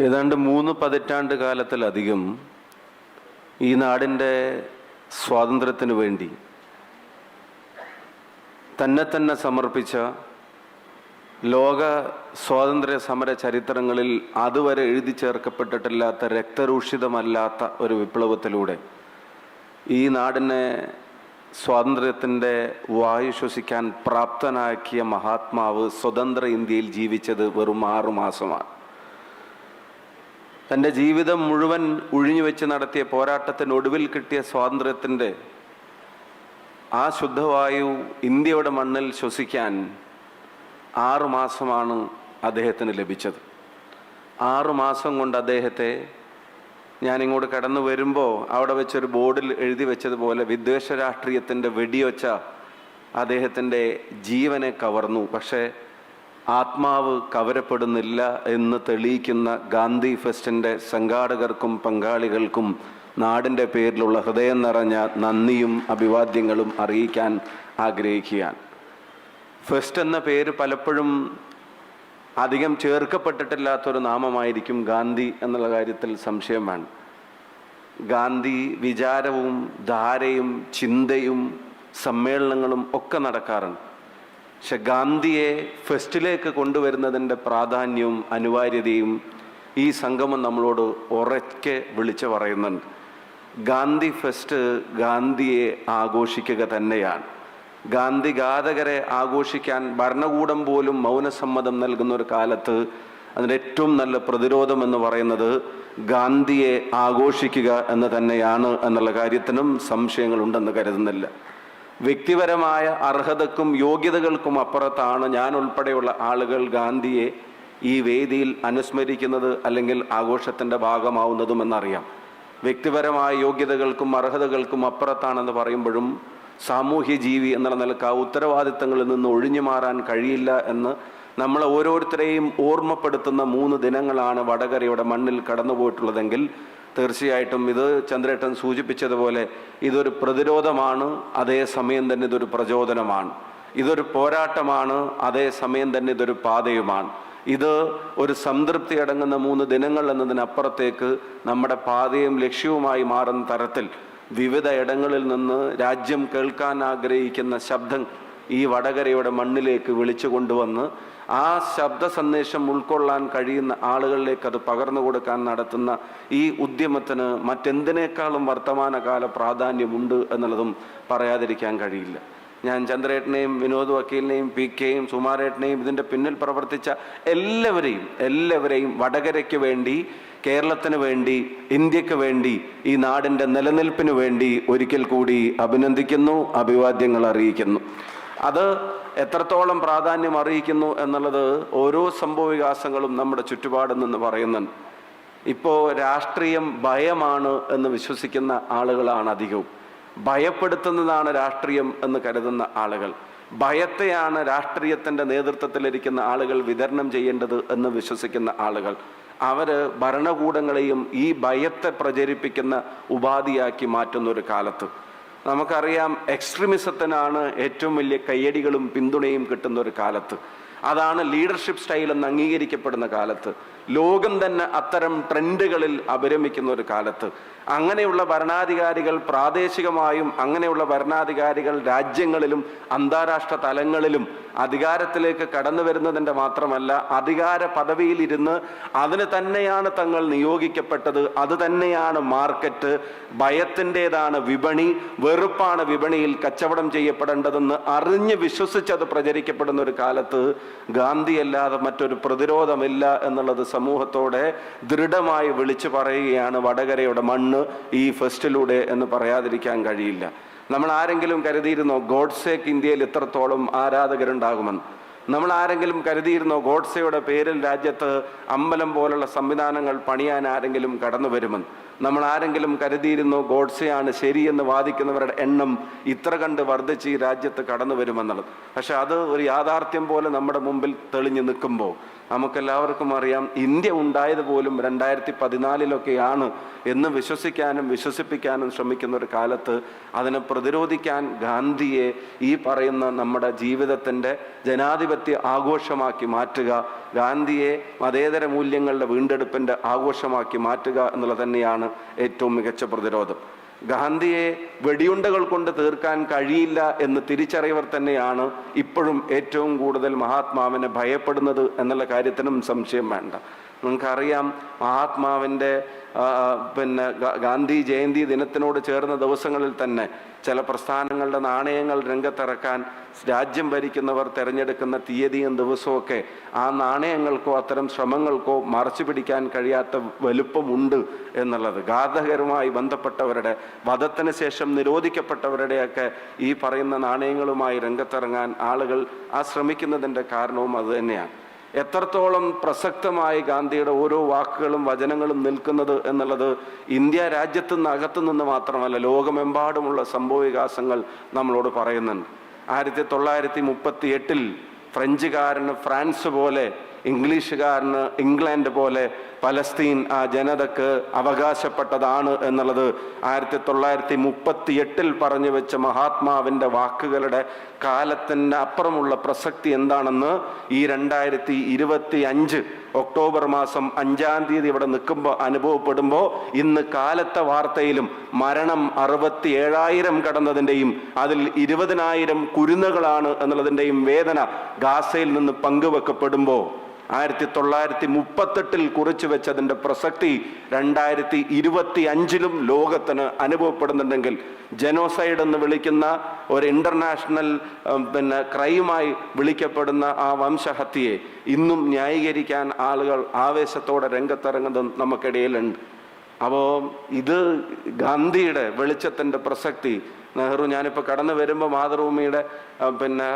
ഏതാണ്ട് മൂന്ന് പതിറ്റാണ്ട് കാലത്തിലധികം ഈ നാടിന്റെ സ്വാതന്ത്ര്യത്തിന് വേണ്ടി തന്നെ തന്നെ സമർപ്പിച്ച ലോക സ്വാതന്ത്ര്യ സമര ചരിത്രങ്ങളിൽ അതുവരെ എഴുതി ചേർക്കപ്പെട്ടിട്ടില്ലാത്ത രക്തരൂഷിതമല്ലാത്ത ഒരു വിപ്ലവത്തിലൂടെ ഈ നാടിനെ സ്വാതന്ത്ര്യത്തിന്റെ വായു ശ്വസിക്കാൻ പ്രാപ്തനാക്കിയ മഹാത്മാവ് സ്വതന്ത്ര ഇന്ത്യയിൽ ജീവിച്ചത് വെറും ആറു മാസമാണ് തന്റെ ജീവിതം മുഴുവൻ ഒഴിഞ്ഞു വെച്ച് നടത്തിയ പോരാട്ടത്തിനൊടുവിൽ കിട്ടിയ സ്വാതന്ത്ര്യത്തിന്റെ ആ ശുദ്ധവായു ഇന്ത്യയുടെ മണ്ണിൽ ശ്വസിക്കാൻ ആറുമാസമാണ് അദ്ദേഹത്തിന് ലഭിച്ചത്. ആറുമാസം കൊണ്ട് അദ്ദേഹത്തെ ഞാനിങ്ങോട്ട് കടന്നു വരുമ്പോൾ അവിടെ വെച്ചൊരു ബോർഡിൽ എഴുതി വെച്ചതുപോലെ വിദ്വേഷ രാഷ്ട്രീയത്തിന്റെ വെടിയൊച്ച അദ്ദേഹത്തിന്റെ ജീവനെ കവർന്നു. പക്ഷേ ആത്മാവ് കവരപ്പെടുന്നില്ല എന്ന് തെളിയിക്കുന്ന ഗാന്ധി ഫെസ്റ്റിന്റെ സംഘാടകർക്കും പങ്കാളികൾക്കും നാടിന്റെ പേരിലുള്ള ഹൃദയം നിറഞ്ഞ നന്ദിയും അഭിവാദ്യങ്ങളും അറിയിക്കാൻ ആഗ്രഹിക്കുകയാണ്. ഫെസ്റ്റ് എന്ന പേര് പലപ്പോഴും അധികം ചേർക്കപ്പെട്ടിട്ടില്ലാത്തൊരു നാമമായിരിക്കും ഗാന്ധി എന്നുള്ള കാര്യത്തിൽ സംശയമാണ് ഗാന്ധി വിചാരവും ധാരയും ചിന്തയും സമ്മേളനങ്ങളും ഒക്കെ നടക്കാറുണ്ട്. പക്ഷെ ഗാന്ധിയെ ഫെസ്റ്റിലേക്ക് കൊണ്ടുവരുന്നതിന്റെ പ്രാധാന്യവും അനിവാര്യതയും ഈ സംഗമം നമ്മളോട് ഉറക്കെ വിളിച്ചു പറയുന്നുണ്ട്. ഗാന്ധി ഫെസ്റ്റ് ഗാന്ധിയെ ആഘോഷിക്കുക തന്നെയാണ്. ഗാന്ധി ഘാതകരെ ആഘോഷിക്കാൻ ഭരണകൂടം പോലും മൗനസമ്മതം നൽകുന്ന ഒരു കാലത്ത് അതിന്റെ ഏറ്റവും നല്ല പ്രതിരോധം എന്ന് പറയുന്നത് ഗാന്ധിയെ ആഘോഷിക്കുക എന്ന് തന്നെയാണ് എന്നുള്ള കാര്യത്തിനും സംശയങ്ങളുണ്ടെന്ന് കരുതുന്നില്ല. വ്യക്തിപരമായ അർഹതക്കും യോഗ്യതകൾക്കും അപ്പുറത്താണ് ഞാൻ ഉൾപ്പെടെയുള്ള ആളുകൾ ഗാന്ധിയെ ഈ വേദിയിൽ അനുസ്മരിക്കുന്നത് അല്ലെങ്കിൽ ആഘോഷത്തിന്റെ ഭാഗമാവുന്നതും എന്നറിയാം. വ്യക്തിപരമായ യോഗ്യതകൾക്കും അർഹതകൾക്കും അപ്പുറത്താണെന്ന് പറയുമ്പോഴും സാമൂഹ്യ ജീവി എന്നുള്ള നിലയ്ക്ക് ആ ഉത്തരവാദിത്തങ്ങളിൽ നിന്ന് ഒഴിഞ്ഞു മാറാൻ കഴിയില്ല എന്ന് നമ്മളെ ഓരോരുത്തരെയും ഓർമ്മപ്പെടുത്തുന്ന മൂന്ന് ദിനങ്ങളാണ് വടകരയുടെ മണ്ണിൽ കടന്നുപോയിട്ടുള്ളതെങ്കിൽ തീർച്ചയായിട്ടും ഇത് ചന്ദ്രേട്ടൻ സൂചിപ്പിച്ചതുപോലെ ഇതൊരു പ്രതിരോധമാണ് അതേസമയം തന്നെ ഇതൊരു പ്രചോദനമാണ്. ഇതൊരു പോരാട്ടമാണ് അതേസമയം തന്നെ ഇതൊരു പാതയുമാണ്. ഇത് ഒരു സംതൃപ്തി അടങ്ങുന്ന മൂന്ന് ദിനങ്ങൾ എന്നതിനപ്പുറത്തേക്ക് നമ്മുടെ പാതയും ലക്ഷ്യവുമായി മാറുന്ന തരത്തിൽ വിവിധ ഇടങ്ങളിൽ നിന്ന് രാജ്യം കേൾക്കാൻ ആഗ്രഹിക്കുന്ന ശബ്ദം ഈ വടകരയുടെ മണ്ണിലേക്ക് വിളിച്ചു കൊണ്ടുവന്ന് ആ ശബ്ദ സന്ദേശം ഉൾക്കൊള്ളാൻ കഴിയുന്ന ആളുകളിലേക്ക് അത് പകർന്നു കൊടുക്കാൻ നടത്തുന്ന ഈ ഉദ്യമത്തിന് മറ്റെന്തിനേക്കാളും വർത്തമാനകാല പ്രാധാന്യമുണ്ട് എന്നുള്ളതും പറയാതിരിക്കാൻ കഴിയില്ല. ഞാൻ ചന്ദ്രേട്ടനെയും വിനോദ് വക്കീലിനെയും പി കെയും സുമാരേട്ടനെയും ഇതിന്റെ പിന്നിൽ പ്രവർത്തിച്ച എല്ലാവരെയും എല്ലാവരെയും വടകരയ്ക്ക് വേണ്ടി കേരളത്തിന് വേണ്ടി ഇന്ത്യയ്ക്ക് വേണ്ടി ഈ നാടിന്റെ നിലനിൽപ്പിന് വേണ്ടി ഒരിക്കൽ കൂടി അഭിനന്ദിക്കുന്നു അഭിവാദ്യങ്ങൾ അറിയിക്കുന്നു. അത് എത്രത്തോളം പ്രാധാന്യം അറിയിക്കുന്നു എന്നുള്ളത് ഓരോ സംഭവ വികാസങ്ങളും നമ്മുടെ ചുറ്റുപാടിൽ നിന്ന് പറയുന്നുണ്ട് ഇപ്പോൾ രാഷ്ട്രീയം ഭയമാണ് എന്ന് വിശ്വസിക്കുന്ന ആളുകളാണ് അധികവും. ഭയപ്പെടുത്തുന്നതാണ് രാഷ്ട്രീയം എന്ന് കരുതുന്ന ആളുകൾ. ഭയത്തെയാണ് രാഷ്ട്രീയത്തിന്റെ നേതൃത്വത്തിലിരിക്കുന്ന ആളുകൾ വിതരണം ചെയ്യേണ്ടത് എന്ന് വിശ്വസിക്കുന്ന ആളുകൾ. അവർ ഭരണകൂടങ്ങളെയും ഈ ഭയത്തെ പ്രചരിപ്പിക്കുന്ന ഉപാധിയാക്കി മാറ്റുന്ന ഒരു കാലത്ത്. നമുക്കറിയാം എക്സ്ട്രീമിസത്തിനാണ് ഏറ്റവും വലിയ കയ്യടികളും പിന്തുണയും കിട്ടുന്ന ഒരു കാലത്ത്. അതാണ് ലീഡർഷിപ്പ് സ്റ്റൈൽ എന്ന് അംഗീകരിക്കപ്പെടുന്ന കാലത്ത്. ലോകം തന്നെ അത്തരം ട്രെൻഡുകളിൽ അപരമിക്കുന്ന ഒരു കാലത്ത്. അങ്ങനെയുള്ള ഭരണാധികാരികൾ പ്രാദേശികമായും അങ്ങനെയുള്ള ഭരണാധികാരികൾ രാജ്യങ്ങളിലും അന്താരാഷ്ട്ര തലങ്ങളിലും അധികാരത്തിലേക്ക് കടന്നു വരുന്നതിന്റെ മാത്രമല്ല അധികാര പദവിയിലിരുന്ന് അതിന് തന്നെയാണ് തങ്ങൾ നിയോഗിക്കപ്പെട്ടത് അത് തന്നെയാണ് മാർക്കറ്റ് ഭയത്തിന്റെതാണ് വിപണി വെറുപ്പാണ് വിപണിയിൽ കച്ചവടം ചെയ്യപ്പെടേണ്ടതെന്ന് അറിഞ്ഞ് വിശ്വസിച്ചത് പ്രചരിക്കപ്പെടുന്ന ഒരു കാലത്ത് ഗാന്ധി അല്ലാതെ മറ്റൊരു പ്രതിരോധമില്ല എന്നുള്ളത് സമൂഹത്തോടെ ദൃഢമായി വിളിച്ചു പറയുകയാണ് വടകരയുടെ മണ്ണ് ഈ ഫെസ്റ്റിലൂടെ എന്ന് പറയാതിരിക്കാൻ കഴിയില്ല. നമ്മൾ ആരെങ്കിലും കരുതിയിരുന്നോ ഗോഡ്സേക്ക് ഇന്ത്യയിൽ ഇത്രത്തോളം ആരാധകരുണ്ടാകുമെന്ന്? നമ്മൾ ആരെങ്കിലും കരുതിയിരുന്നോ ഗോഡ്സയുടെ പേരിൽ രാജ്യത്ത് അമ്പലം പോലുള്ള സംവിധാനങ്ങൾ പണിയാൻ ആരെങ്കിലും കടന്നു വരുമെന്ന് നമ്മൾ ആരെങ്കിലും കരുതിയിരുന്നു ഗോഡ്സെയാണ് ശരിയെന്ന് വാദിക്കുന്നവരുടെ എണ്ണം ഇത്ര കണ്ട് വർദ്ധിച്ച് ഈ രാജ്യത്ത് കടന്നു വരുമെന്നുള്ളത്. പക്ഷെ അത് ഒരു യാഥാർത്ഥ്യം പോലെ നമ്മുടെ മുമ്പിൽ തെളിഞ്ഞു നിൽക്കുമ്പോൾ നമുക്കെല്ലാവർക്കും അറിയാം ഇന്ത്യ ഉണ്ടായത് പോലും രണ്ടായിരത്തി പതിനാലിലൊക്കെയാണ് എന്ന് വിശ്വസിക്കാനും വിശ്വസിപ്പിക്കാനും ശ്രമിക്കുന്ന ഒരു കാലത്ത് അതിനെ പ്രതിരോധിക്കാൻ ഗാന്ധിയെ ഈ പറയുന്ന നമ്മുടെ ജീവിതത്തിന്റെ ജനാധിപത്യ ആഘോഷമാക്കി മാറ്റുക ഗാന്ധിയെ മതേതര മൂല്യങ്ങളുടെ വീണ്ടെടുപ്പിന്റെ ആഘോഷമാക്കി മാറ്റുക എന്നുള്ളത് തന്നെയാണ് ഏറ്റവും മികച്ച പ്രതിരോധം. ഗാന്ധിയെ വെടിയുണ്ടകൾ കൊണ്ട് തീർക്കാൻ കഴിയില്ല എന്ന് തിരിച്ചറിയവർ തന്നെയാണ് ഇപ്പോഴും ഏറ്റവും കൂടുതൽ മഹാത്മാവിനെ ഭയപ്പെടുന്നത് എന്നുള്ള കാര്യത്തിനും സംശയം വേണ്ട. നിങ്ങൾക്കറിയാം മഹാത്മാവിന്റെ പിന്നെ ഗാന്ധി ജയന്തി ദിനത്തിനോട് ചേർന്ന ദിവസങ്ങളിൽ തന്നെ ചില പ്രസ്ഥാനങ്ങളുടെ നാണയങ്ങൾ രംഗത്തിറക്കാൻ രാജ്യം ഭരിക്കുന്നവർ തിരഞ്ഞെടുക്കുന്ന തീയതിയും ദിവസമൊക്കെ ആ നാണയങ്ങൾക്കോ അത്തരം ശ്രമങ്ങൾക്കോ മറച്ചു പിടിക്കാൻ കഴിയാത്ത വലുപ്പമുണ്ട് എന്നുള്ളത്. ഘാതകരുമായി ബന്ധപ്പെട്ടവരുടെ വധത്തിന് ശേഷം നിരോധിക്കപ്പെട്ടവരുടെയൊക്കെ ഈ പറയുന്ന നാണയങ്ങളുമായി രംഗത്തിറങ്ങാൻ ആളുകൾ ആ ശ്രമിക്കുന്നതിന്റെ കാരണവും അത് തന്നെയാണ്. എത്രത്തോളം പ്രസക്തമായി ഗാന്ധിയുടെ ഓരോ വാക്കുകളും വചനങ്ങളും നിൽക്കുന്നത് എന്നുള്ളത് ഇന്ത്യ രാജ്യത്തു നിന്ന് അകത്തു നിന്ന് മാത്രമല്ല ലോകമെമ്പാടുമുള്ള സംഭവ വികാസങ്ങൾ നമ്മളോട് പറയുന്നുണ്ട്. ആയിരത്തി തൊള്ളായിരത്തി മുപ്പത്തി എട്ടിൽ ഫ്രഞ്ചുകാരന് ഫ്രാൻസ് പോലെ ഇംഗ്ലീഷുകാരന് ഇംഗ്ലണ്ട് പോലെ പലസ്തീൻ ആ ജനതക്ക് അവകാശപ്പെട്ടതാണ് എന്നുള്ളത് ആയിരത്തി തൊള്ളായിരത്തി മുപ്പത്തി എട്ടിൽ പറഞ്ഞു വെച്ച മഹാത്മാവിന്റെ വാക്കുകളുടെ കാലത്തിന്റെ അപ്പുറമുള്ള പ്രസക്തി എന്താണെന്ന് ഈ രണ്ടായിരത്തി ഇരുപത്തി അഞ്ച് ഒക്ടോബർ മാസം അഞ്ചാം തീയതി ഇവിടെ നിൽക്കുമ്പോൾ അനുഭവപ്പെടുമ്പോൾ ഇന്ന് കാലത്തെ വാർത്തയിലും മരണം അറുപത്തി ഏഴായിരം കടന്നതിന്റെയും അതിൽ ഇരുപതിനായിരം കുരുന്നുകളാണ് എന്നുള്ളതിന്റെയും വേദന ഗാസയിൽ നിന്ന് പങ്കുവെക്കപ്പെടുമ്പോൾ ആയിരത്തി തൊള്ളായിരത്തി മുപ്പത്തെട്ടിൽ കുറിച്ചു വെച്ചതിന്റെ പ്രസക്തി രണ്ടായിരത്തി ഇരുപത്തി അഞ്ചിലും ലോകത്തിന് അനുഭവപ്പെടുന്നുണ്ടെങ്കിൽ ജനോസൈഡ് എന്ന് വിളിക്കുന്ന ഒരു ഇന്റർനാഷണൽ പിന്നെ ക്രൈമായി വിളിക്കപ്പെടുന്ന ആ വംശഹത്യയെ ഇന്നും ന്യായീകരിക്കാൻ ആളുകൾ ആവേശത്തോടെ രംഗത്തിറങ്ങുന്നതും നമുക്കിടയിലുണ്ട്. അപ്പോൾ ഇത് ഗാന്ധിയുടെ വെളിച്ചത്തിന്റെ പ്രസക്തി നെഹ്റു ഞാനിപ്പോൾ കടന്നു വരുമ്പോൾ മാതൃഭൂമിയുടെ പിന്നെ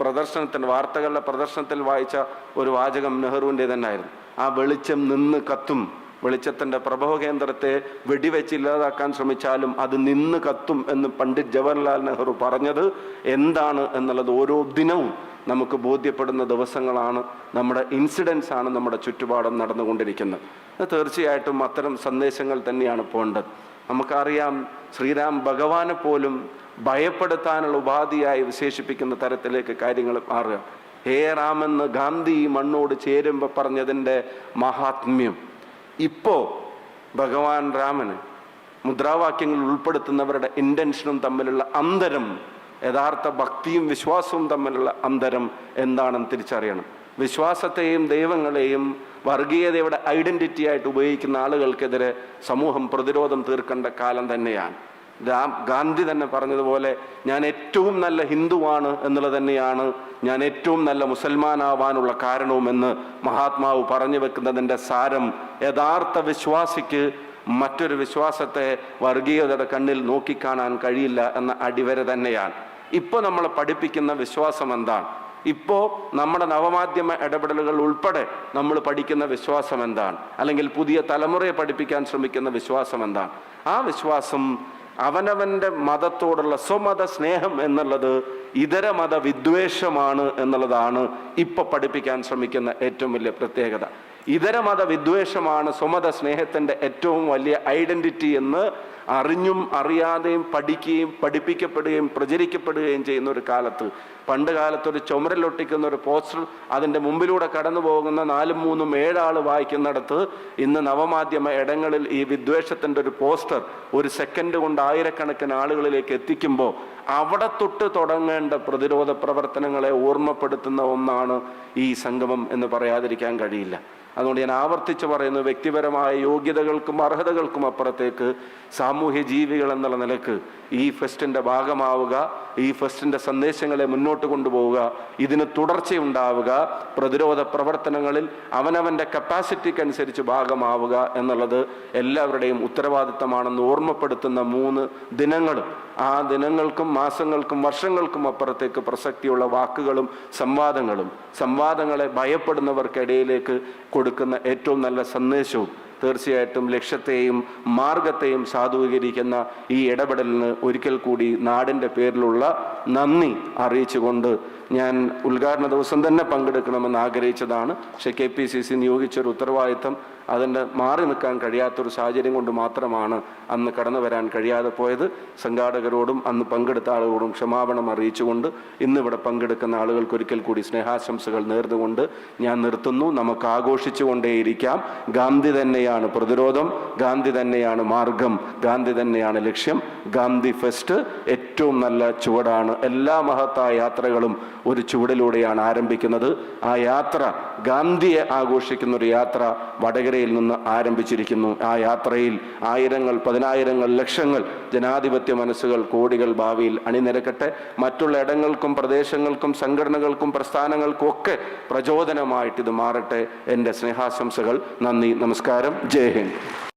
പ്രദർശനത്തിന്റെ വാർത്തകളുടെ പ്രദർശനത്തിൽ വായിച്ച ഒരു വാചകം നെഹ്റുവിന്റെ തന്നെയായിരുന്നു ആ വെളിച്ചം നിന്ന് കത്തും. വെളിച്ചത്തിന്റെ പ്രഭവ കേന്ദ്രത്തെ വെടിവെച്ച് ഇല്ലാതാക്കാൻ ശ്രമിച്ചാലും അത് നിന്ന് കത്തും എന്ന് പണ്ഡിറ്റ് ജവഹർലാൽ നെഹ്റു പറഞ്ഞത് എന്താണ് എന്നുള്ളത് ഓരോ ദിനവും നമുക്ക് ബോധ്യപ്പെടുന്ന ദിവസങ്ങളാണ്. നമ്മുടെ ഇൻസിഡൻസ് ആണ് നമ്മുടെ ചുറ്റുപാടും നടന്നുകൊണ്ടിരിക്കുന്നത്. തീർച്ചയായിട്ടും അത്തരം സന്ദേശങ്ങൾ തന്നെയാണ് പോകേണ്ടത്. നമുക്കറിയാം ശ്രീരാം ഭഗവാനെ പോലും ഭയപ്പെടുത്താനുള്ള ഉപാധിയായി വിശേഷിപ്പിക്കുന്ന തരത്തിലേക്ക് കാര്യങ്ങൾ മാറുക. ഹേ രാമെന്ന് ഗാന്ധി മണ്ണോട് ചേരുമ്പോൾ പറഞ്ഞതിന്റെ മഹാത്മ്യം. ഇപ്പോൾ ഭഗവാൻ രാമന് മുദ്രാവാക്യങ്ങൾ ഉൾപ്പെടുത്തുന്നവരുടെ ഇന്റൻഷനും തമ്മിലുള്ള അന്തരം യഥാർത്ഥ ഭക്തിയും വിശ്വാസവും തമ്മിലുള്ള അന്തരം എന്താണെന്ന് തിരിച്ചറിയണം. വിശ്വാസത്തെയും ദൈവങ്ങളെയും വർഗീയതയുടെ ഐഡന്റിറ്റി ആയിട്ട് ഉപയോഗിക്കുന്ന ആളുകൾക്കെതിരെ സമൂഹം പ്രതിരോധം തീർക്കേണ്ട കാലം തന്നെയാണ്. രാം ഗാന്ധി തന്നെ പറഞ്ഞതുപോലെ ഞാൻ ഏറ്റവും നല്ല ഹിന്ദുവാണ് എന്നുള്ളത് തന്നെയാണ് ഞാൻ ഏറ്റവും നല്ല മുസൽമാനാവാനുള്ള കാരണവുമെന്ന് മഹാത്മാവ് പറഞ്ഞു വെക്കുന്നതിന്റെ സാരം യഥാർത്ഥ വിശ്വാസിക്ക് മറ്റൊരു വിശ്വാസത്തെ വർഗീയതയുടെ കണ്ണിൽ നോക്കിക്കാണാൻ കഴിയില്ല എന്ന അടിവര തന്നെയാണ്. ഇപ്പോൾ നമ്മൾ പഠിപ്പിക്കുന്ന വിശ്വാസം എന്താണ്? ഇപ്പോൾ നമ്മുടെ നവമാധ്യമ ഇടപെടലുകൾ ഉൾപ്പെടെ നമ്മൾ പഠിക്കുന്ന വിശ്വാസം എന്താണ്? അല്ലെങ്കിൽ പുതിയ തലമുറയെ പഠിപ്പിക്കാൻ ശ്രമിക്കുന്ന വിശ്വാസം എന്താണ്? ആ വിശ്വാസം അവനവന്റെ മതത്തോടുള്ള സ്വമത സ്നേഹം എന്നുള്ളത് ഇതര മത വിദ്വേഷമാണ് എന്നുള്ളതാണ് ഇപ്പൊ പഠിപ്പിക്കാൻ ശ്രമിക്കുന്ന ഏറ്റവും വലിയ പ്രത്യേകത. ഇതര മത വിദ്വേഷമാണ് സ്വമത സ്നേഹത്തിന്റെ ഏറ്റവും വലിയ ഐഡന്റിറ്റി എന്ന് അറിഞ്ഞും അറിയാതെയും പഠിക്കുകയും പഠിപ്പിക്കപ്പെടുകയും പ്രചരിക്കപ്പെടുകയും ചെയ്യുന്ന ഒരു കാലത്ത് പണ്ട് കാലത്ത് ഒരു ചുമരിലൊട്ടിക്കുന്ന ഒരു പോസ്റ്റർ അതിന്റെ മുമ്പിലൂടെ കടന്നു പോകുന്ന നാലും മൂന്നും ഏഴാൾ വായിക്കുന്നിടത്ത് ഇന്ന് നവമാധ്യമ ഇടങ്ങളിൽ ഈ വിദ്വേഷത്തിന്റെ ഒരു പോസ്റ്റർ ഒരു സെക്കൻഡ് കൊണ്ട് ആയിരക്കണക്കിന് ആളുകളിലേക്ക് എത്തിക്കുമ്പോൾ അവിടെ തൊട്ട് തുടങ്ങേണ്ട പ്രതിരോധ പ്രവർത്തനങ്ങളെ ഓർമ്മപ്പെടുത്തുന്ന ഒന്നാണ് ഈ സംഗമം എന്ന് പറയാതിരിക്കാൻ കഴിയില്ല. അതുകൊണ്ട് ഞാൻ ആവർത്തിച്ച് പറയുന്നു വ്യക്തിപരമായ യോഗ്യതകൾക്കും അർഹതകൾക്കും അപ്പുറത്തേക്ക് സാമൂഹ്യ ജീവികൾ എന്നുള്ള നിലയ്ക്ക് ഈ ഫെസ്റ്റിന്റെ ഭാഗമാവുക ഈ ഫെസ്റ്റിന്റെ സന്ദേശങ്ങളെ മുന്നോട്ട് കൊണ്ടുപോവുക ഇതിന് തുടർച്ചയുണ്ടാവുക പ്രതിരോധ പ്രവർത്തനങ്ങളിൽ അവനവന്റെ കപ്പാസിറ്റിക്കനുസരിച്ച് ഭാഗമാവുക എന്നുള്ളത് എല്ലാവരുടെയും ഉത്തരവാദിത്തമാണെന്ന് ഓർമ്മപ്പെടുത്തുന്ന മൂന്ന് ദിനങ്ങളും ആ ദിനങ്ങൾക്കും മാസങ്ങൾക്കും വർഷങ്ങൾക്കും അപ്പുറത്തേക്ക് പ്രസക്തിയുള്ള വാക്കുകളും സംവാദങ്ങളും സംവാദങ്ങളെ ഭയപ്പെടുന്നവർക്കിടയിലേക്ക് കൊടുക്കുന്ന ഏറ്റവും നല്ല സന്ദേശവും തീർച്ചയായിട്ടും ലക്ഷ്യത്തെയും മാർഗത്തെയും സാധൂകരിക്കുന്ന ഈ ഇടപെടലിന് ഒരിക്കൽ കൂടി നാടിന്റെ പേരിലുള്ള നന്ദി അറിയിച്ചുകൊണ്ട് ഞാൻ ഉദ്ഘാടന ദിവസം തന്നെ പങ്കെടുക്കണമെന്ന് ആഗ്രഹിച്ചതാണ്. പക്ഷേ കെ പി സി സി നിയോഗിച്ചൊരു ഉത്തരവാദിത്തം അതിന്റെ മാറി നിൽക്കാൻ കഴിയാത്തൊരു സാഹചര്യം കൊണ്ട് മാത്രമാണ് അന്ന് കടന്നു വരാൻ കഴിയാതെ പോയത്. സംഘാടകരോടും അന്ന് പങ്കെടുത്ത ആളുകളോടും ക്ഷമാപണം അറിയിച്ചുകൊണ്ട് ഇന്നിവിടെ പങ്കെടുക്കുന്ന ആളുകൾക്ക് ഒരിക്കൽ കൂടി സ്നേഹാശംസകൾ നേർന്നുകൊണ്ട് ഞാൻ നിർത്തുന്നു. നമുക്ക് ആഘോഷിച്ചുകൊണ്ടേയിരിക്കാം. ഗാന്ധി തന്നെയാണ് പ്രതിരോധം. ഗാന്ധി തന്നെയാണ് മാർഗം. ഗാന്ധി തന്നെയാണ് ലക്ഷ്യം. ഗാന്ധി ഫെസ്റ്റ് ഏറ്റവും നല്ല ചുവടാണ്. എല്ലാ മഹത്തായ യാത്രകളും ഒരു ചുവടിലൂടെയാണ് ആരംഭിക്കുന്നത്. ആ യാത്ര ഗാന്ധിയെ ആഘോഷിക്കുന്ന ഒരു യാത്ര വടകരയിൽ നിന്ന് ആരംഭിച്ചിരിക്കുന്നു. ആ യാത്രയിൽ ആയിരങ്ങൾ പതിനായിരങ്ങൾ ലക്ഷങ്ങൾ ജനാധിപത്യ മനസ്സുകൾ കോടികൾ ഭാവിയിൽ അണിനിരക്കട്ടെ. മറ്റുള്ള ഇടങ്ങൾക്കും പ്രദേശങ്ങൾക്കും സംഘടനകൾക്കും പ്രസ്ഥാനങ്ങൾക്കും ഒക്കെ പ്രചോദനമായിട്ട് ഇത് മാറട്ടെ. എന്റെ സ്നേഹാശംസകൾ. നന്ദി നമസ്കാരം. ജയ് ഹിന്ദ്.